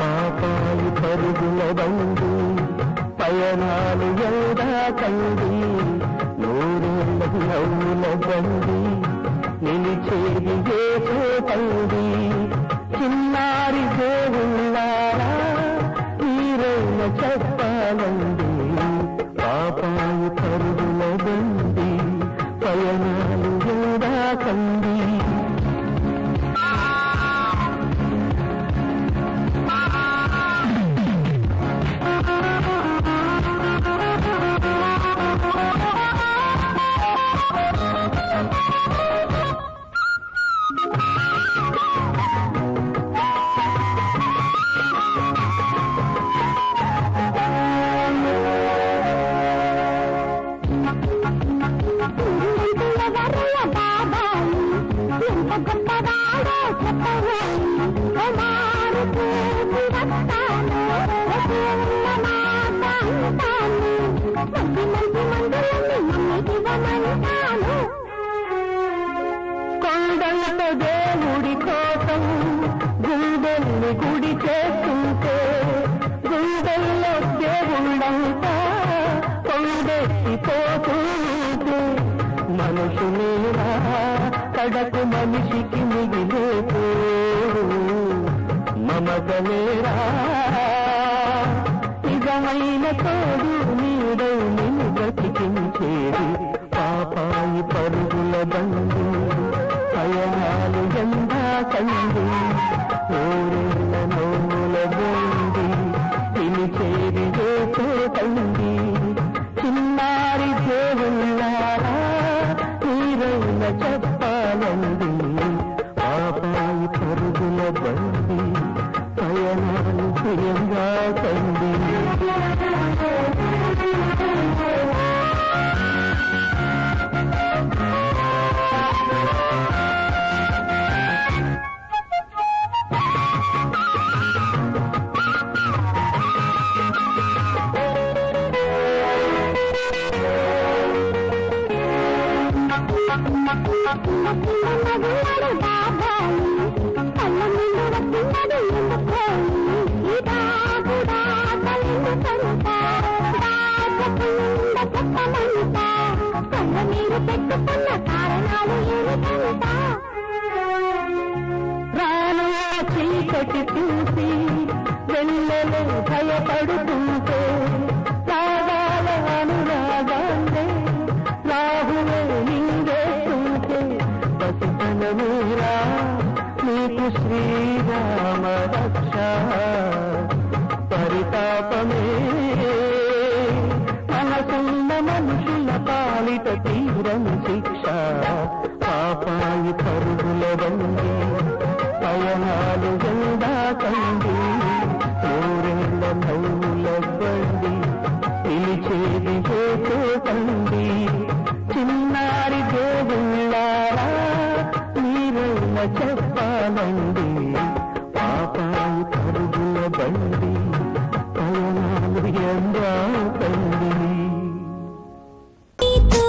పాపాలు పరుగుల బండి పయనాలు ఎలా కండి నూరేళ్ళ నవ్వుల బండి నిలిచేది ఏ చోటండి చిన్నారి కొండంత దేవుడి కోసం గుండెల్ని గుడి చేస్తుంటే గుండెల్లో దేవుళ్ళంతా కొండెత్తిపోతుంటే మనుషులేరా కడకు మనిషికి మిగిలేతో మమతలేరా నిజమైన తోడు నీడై నిన్ను బ్రతికించేది పెట్టుకున్న కారణాలు ఏమిటంటా రాను చీకటి చూసి వెళ్ళలే భయపడుతుంటే శ్రీరామ రక్ష పరితాపమే మనసున్న మనుషుల పాలిత తీవ్రం శిక్ష పాపాయి పరుగుల వండి పయనాలు గంగా కండి నూరేళ్ళ నవ్వుల బండి పిలిచేది చేతో కండి బండి పయనాలు ఏదో